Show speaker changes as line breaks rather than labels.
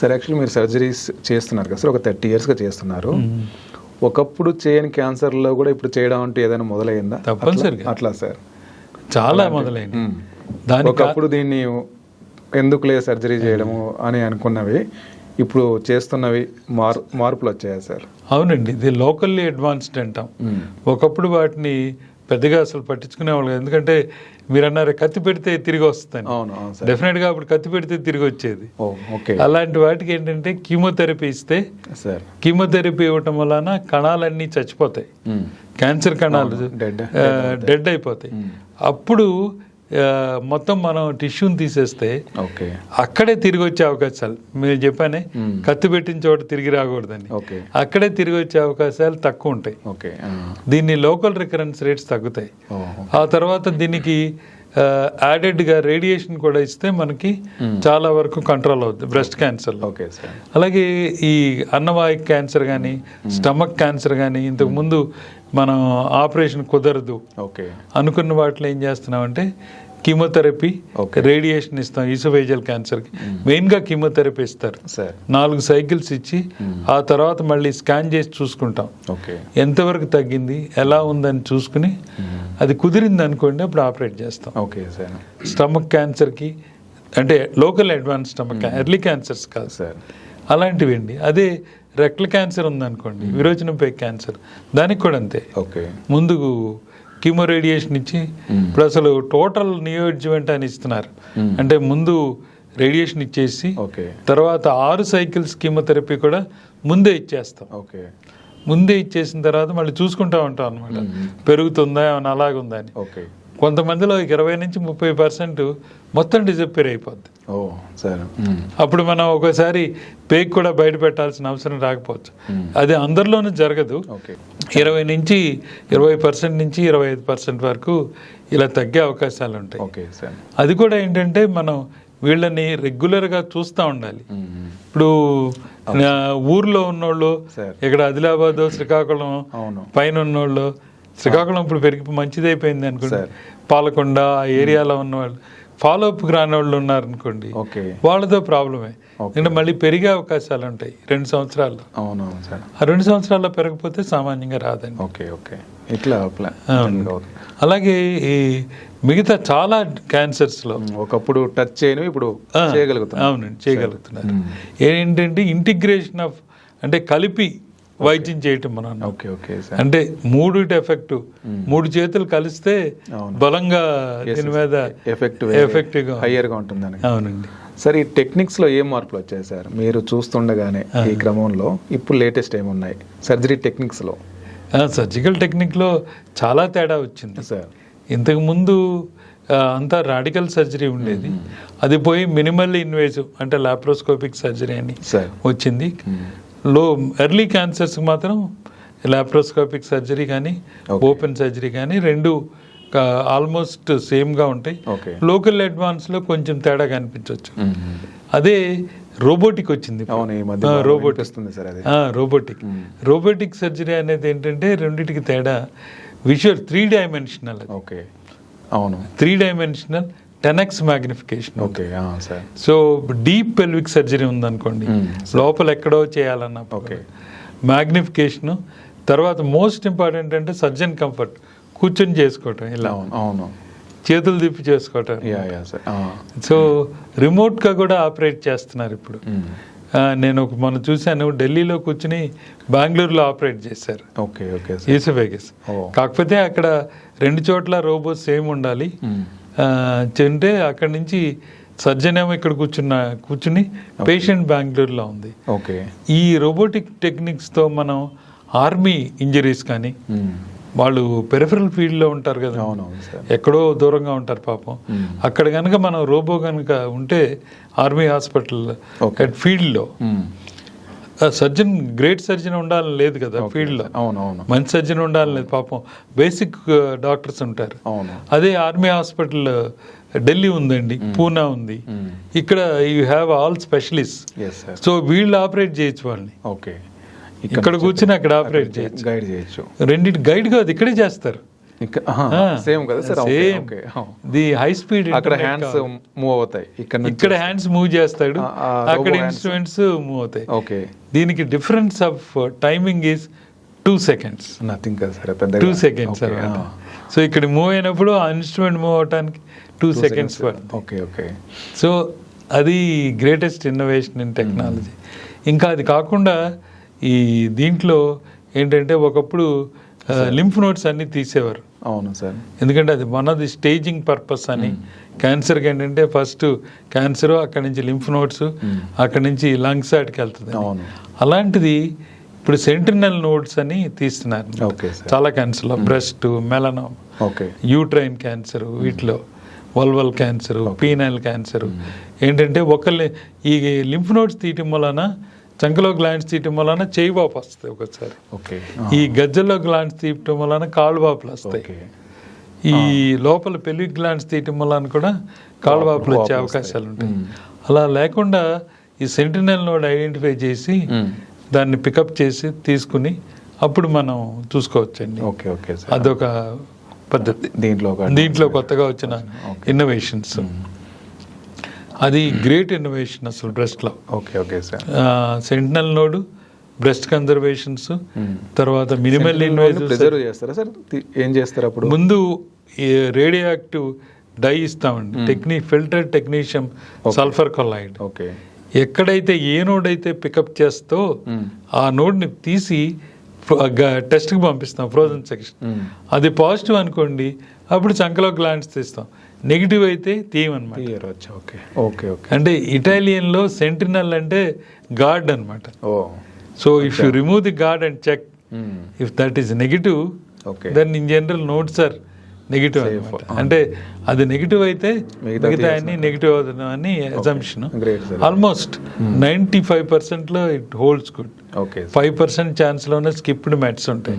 Sir actually మీరు surgeries చేస్తున్నారు కదా సార్ ఒక థర్టీ ఇయర్స్గా చేస్తున్నారు. ఒకప్పుడు చేయని క్యాన్సర్లో కూడా ఇప్పుడు చేయడం అంటే ఏదైనా మొదలైందా?
తప్పనిసరిగా.
అట్లా- సార్.
చాలా మొదలైంది. దానికి
ఒకప్పుడు దీన్ని ఎందుకులే సర్జరీ చేయడము అని అనుకున్నవి ఇప్పుడు చేస్తున్నవి మార్ మార్పులు వచ్చాయా సార్?
అవునండి ఇది లోకల్లీ అడ్వాన్స్డ్ అంటాం. ఒకప్పుడు వాటిని పెద్దగా అసలు పట్టించుకునే వాళ్ళు. ఎందుకంటే మీరు అన్నారు కత్తి పెడితే తిరిగి వస్తుంది
అవును అవును సార్.
డెఫినెట్గా అప్పుడు కత్తి పెడితే తిరిగి వచ్చేది. అలాంటి వాటికి ఏంటంటే కీమోథెరపీ ఇస్తే
సార్.
కీమోథెరపీ ఇవ్వటం వలన కణాలన్నీ చచ్చిపోతాయి. క్యాన్సర్ కణాలు డెడ్ అయిపోతాయి. అప్పుడు మొత్తం మనం టిష్యూని తీసేస్తే
ఓకే.
అక్కడే తిరిగి వచ్చే అవకాశాలు మీరు చెప్పానే కత్తి పెట్టిన చోట తిరిగి రాకూడదని.
ఓకే.
అక్కడే తిరిగి వచ్చే అవకాశాలు తక్కువ ఉంటాయి.
ఓకే
దీన్ని లోకల్ రికరెన్స్ రేట్స్ తగ్గుతాయి. ఆ తర్వాత దీనికి యాడెడ్గా రేడియేషన్ కూడా ఇస్తే మనకి చాలా వరకు కంట్రోల్ అవుతుంది బ్రెస్ట్ క్యాన్సర్లో
ఓకే సార్
అలాగే ఈ అన్నవాయు క్యాన్సర్ కానీ స్టమక్ క్యాన్సర్ కానీ ఇంతకు ముందు మనం ఆపరేషన్ కుదరదు
ఓకే
అనుకున్న వాటిలో ఏం చేస్తున్నామంటే కీమోథెరపీ. రేడియేషన్ ఇస్తాం ఈసోఫేజియల్ క్యాన్సర్కి. మెయిన్గా కీమోథెరపీ ఇస్తారు.
సార్.
నాలుగు సైకిల్స్ ఇచ్చి ఆ తర్వాత మళ్ళీ స్కాన్ చేసి చూసుకుంటాం.
ఓకే.
ఎంతవరకు తగ్గింది ఎలా ఉందని చూసుకుని అది కుదిరింది అనుకోండి అప్పుడు ఆపరేట్ చేస్తాం.
Okay sir.
స్టమక్ క్యాన్సర్కి అంటే local advance stomach early cancers కాదు.
సార్.
అలాంటివి అండి. అదే రెక్టల్ క్యాన్సర్ ఉందనుకోండి విరోచనం పై క్యాన్సర్. దానికి కూడా అంతే.
ఓకే.
ముందు కీమో రేడియేషన్ ఇచ్చి ఇప్పుడు అసలు టోటల్ నియోజమెంట్ అని ఇస్తున్నారు. అంటే ముందు రేడియేషన్ ఇచ్చేసి
ఓకే.
తర్వాత ఆరు సైకిల్స్ కీమోథెరపీ కూడా ముందే ఇచ్చేస్తాం.
ఓకే.
ముందే ఇచ్చేసిన తర్వాత మళ్ళీ చూసుకుంటా ఉంటాం అనమాట పెరుగుతుందా ఏమైనా అలాగుందా అని.
ఓకే.
కొంతమందిలో ఇరవై నుంచి ముప్పై పర్సెంట్ మొత్తం డిజప్పేర్ అయిపోద్ది.
Oh sir.
అప్పుడు మనం ఒకసారి పేక్ కూడా బయట పెట్టాల్సిన అవసరం రాకపోవచ్చు. అది అందరిలోనూ జరగదు.
ఓకే.
ఇరవై నుంచి ఇరవై పర్సెంట్ నుంచి ఇరవై ఐదు పర్సెంట్ వరకు ఇలా తగ్గే అవకాశాలు ఉంటాయి.
Okay sir.
అది కూడా ఏంటంటే మనం వీళ్ళని రెగ్యులర్గా చూస్తూ ఉండాలి. ఇప్పుడు ఊర్లో ఉన్నోళ్ళు. ఇక్కడ ఆదిలాబాద్ శ్రీకాకుళం పైన ఉన్నోళ్ళు శ్రీకాకుళం ఇప్పుడు పెరిగి మంచిదైపోయింది అనుకోండి. పాలకొండ ఆ ఏరియాలో ఉన్నవాళ్ళు ఫాలో అప్కి రాని వాళ్ళు ఉన్నారు అనుకోండి వాళ్ళతో ప్రాబ్లమే. ఎందుకంటే మళ్ళీ పెరిగే అవకాశాలు ఉంటాయి రెండు
సార్.
ఆ రెండు సంవత్సరాల్లో పెరగకపోతే సామాన్యంగా రాదండి.
Okay okay. ఇట్లా.
అలాగే ఈ మిగతా చాలా క్యాన్సర్స్లో
ఒకప్పుడు టచ్ చేయను ఇప్పుడు చేయగలుగుతాం
అవునండి చేయగలుగుతున్నారు. ఏంటంటే ఇంటిగ్రేషన్ ఆఫ్ అంటే కలిపి వైద్యం చేయటం మనం.
ఓకే ఓకే సార్
అంటే మూడుటి ఎఫెక్ట్. మూడు చేతులు కలిస్తే. బలంగా దీని మీద
ఎఫెక్ట్
ఎఫెక్టివ్గా
హయ్యర్గా ఉంటుందని.
అవునండి.
సార్ ఈ టెక్నిక్స్లో ఏం మార్పులు వచ్చాయి సార్ మీరు చూస్తుండగానే ఈ క్రమంలో ఇప్పుడు లేటెస్ట్ ఏమున్నాయి? సర్జరీ టెక్నిక్స్లో.
సర్జికల్ టెక్నిక్లో చాలా తేడా వచ్చింది.
సార్
ఇంతకు ముందు ఆ, అంతా రాడికల్ సర్జరీ ఉండేది. అది పోయి మినిమల్ ఇన్వేజివ్ అంటే లాప్రోస్కోపిక్ సర్జరీ అని వచ్చింది. లో ఎర్లీ క్యాన్సర్స్ మాత్రం లాప్రోస్కోపిక్ సర్జరీ కానీ. ఓపెన్ సర్జరీ కానీ రెండు ఆల్మోస్ట్ సేమ్గా ఉంటాయి. లోకల్ అడ్వాన్స్లో కొంచెం తేడా కనిపించవచ్చు అదే రోబోటిక్ వచ్చింది రోబోటిక్
వినిపిస్తుంది సార్
రోబోటిక్ రోబోటిక్ సర్జరీ అనేది ఏంటంటే రెండింటికి తేడా విజువల్ త్రీ డైమెన్షనల్
ఓకే అవును.
Three dimensional ten X magnification
okay
so deep pelvic surgery ఉందనుకోండి లోపల ఎక్కడో చేయాలన్న
ఓకే
మ్యాగ్నిఫికేషన్ తర్వాత మోస్ట్ ఇంపార్టెంట్ అంటే సర్జన్ కంఫర్ట్ కూర్చొని చేసుకోవటం ఇలా.
అవును
చేతులు తిప్పి చేసుకోవటం. సో రిమోట్గా కూడా ఆపరేట్ చేస్తున్నారు ఇప్పుడు. ఆ, నేను ఒక మొన్న చూశాను ఢిల్లీలో కూర్చుని బెంగళూరులో ఆపరేట్ చేశారు.
Okay okay oh.
కాకపోతే అక్కడ రెండు చోట్ల రోబోట్ సేమ్ ఉండాలి. అంటే అక్కడి నుంచి సర్జన్ ఏమో ఇక్కడ కూర్చున్న కూర్చుని పేషెంట్ బెంగళూరులో ఉంది
ఓకే
ఈ రోబోటిక్ టెక్నిక్స్తో మనం ఆర్మీ ఇంజరీస్ కానీ. వాళ్ళు పెరిఫరల్ ఫీల్డ్లో ఉంటారు కదా ఎక్కడో దూరంగా ఉంటారు పాపం. అక్కడ కనుక మనం రోబో కనుక ఉంటే ఆర్మీ హాస్పిటల్. ఫీల్డ్లో. సర్జన్ గ్రేట్ సర్జన్ ఉండాలని లేదు కదా ఫీల్డ్లో.
అవును అవును
మంచి సర్జన్ ఉండాలని లేదు పాపం. బేసిక్ డాక్టర్స్ ఉంటారు.
అవును.
అదే ఆర్మీ హాస్పిటల్ ఢిల్లీ ఉందండి పూనా ఉంది.
మ్మ్.
ఇక్కడ you have all specialist. So వీళ్ళు ఆపరేట్ చేయొచ్చు వాళ్ళని.
ఓకే
ఇక్కడ కూర్చుని అక్కడ ఆపరేట్ చేయొచ్చు.
గైడ్ చేయొచ్చు.
రెండింటి గైడ్ కాదు ఇక్కడే చేస్తారు.
సేమ్ కదా sir. Okay
the high speed
అక్కడ హ్యాండ్స్ మూవ్ అవుతాయి. ఇక్కడ
ఇక్కడ హ్యాండ్స్ మూవ్ చేస్తాడు. అక్కడ. ఇన్స్ట్రుమెంట్స్ మూవ్ అవుతాయి.
ఓకే.
దీనికి difference of timing is two seconds
nothing కదా సార్ పెద్ద
టూ సెకండ్స్ అనమాట సో ఇక్కడ మూవ్ అయినప్పుడు ఆ ఇన్స్ట్రుమెంట్ మూవ్ అవడానికి టూ సెకండ్స్ పడుతుంది.
Okay okay.
సో అది గ్రేటెస్ట్ ఇన్నోవేషన్ ఇన్ టెక్నాలజీ ఇంకా అది కాకుండా ఈ దీంట్లో ఏంటంటే ఒకప్పుడు లింఫ్ నోట్స్ అన్ని తీసేవారు.
అవును సార్.
ఎందుకంటే అది one of the staging purpose అని. క్యాన్సర్కి ఏంటంటే ఫస్ట్ క్యాన్సర్ అక్కడి నుంచి లింఫ్ నోట్స్ అక్కడి నుంచి లంగ్స్ ఆటికి వెళ్తుంది
అవును.
అలాంటిది ఇప్పుడు సెంటినల్ నోట్స్ అని తీస్తున్నారు. చాలా క్యాన్సర్లో breast melanoma
okay.
Uterine cancer వీటిలో వల్వల్ క్యాన్సర్ పీనల్ క్యాన్సర్. ఏంటంటే ఒకళ్ళని ఈ లింఫ్ నోట్స్ తీయటం వలన చంకలో గ్లాండ్స్ తీయటం వలన చేయి వాపు వస్తాయి ఒకసారి.
ఓకే.
ఈ గజ్జల్లో గ్లాండ్స్ తీయటం వలన కాళ్ళు వాపులు వస్తాయి. ఈ లోపల పెల్విక్ గ్లాండ్స్ తీయటం వలన కూడా కాళ్ళు వాపులు వచ్చే అవకాశాలు ఉంటాయి. అలా లేకుండా ఈ సెంటినల్ నోడ్ ఐడెంటిఫై చేసి దాన్ని పికప్ చేసి తీసుకుని అప్పుడు మనం చూసుకోవచ్చండి.
ఓకే ఓకే
అదొక పద్ధతి.
దీంట్లో
దీంట్లో కొత్తగా వచ్చిన ఇన్నోవేషన్స్ అది గ్రేట్ ఇన్నోవేషన్ అసలు బ్రెస్ట్లో
okay okay sir.
Sentinel node breast conservations తర్వాత మినిమల్
ప్రిజర్వ్ చేస్తారా సార్? ఏం చేస్తారు అప్పుడు?
ముందు రేడియో యాక్టివ్ డై ఇస్తామండి. టెక్నీ filter technetium sulphur colloid.
Okay.
ఎక్కడైతే ఏ నోడ్ అయితే పికప్ చేస్తో. ఆ నోడ్ని తీసి టెస్ట్కి పంపిస్తాం ఫ్రోజన్ సెక్షన్. అది పాజిటివ్ అనుకోండి అప్పుడు చంకలో గ్లాండ్స్ తీస్తాం. నెగిటివ్ అయితే తీయమన్నమాట
తీయర్ వచ్చి ఓకే. Okay okay.
అంటే ఇటాలియన్లో సెంటినల్ అంటే గార్డ్ అన్నమాట.
ఓ.
So if you remove the guard and check. If that is negative
okay.
Then in general nodes are negative అనమాట అంటే అది నెగిటివ్ అయితే
మిగతా
అన్ని నెగిటివ్ అవుతుంది అని అజంప్షన్ ఆల్మోస్ట్ నైంటీ ఫైవ్ పర్సెంట్లో it holds good
okay
five percent ఛాన్స్లోనే skipped mets ఉంటాయి.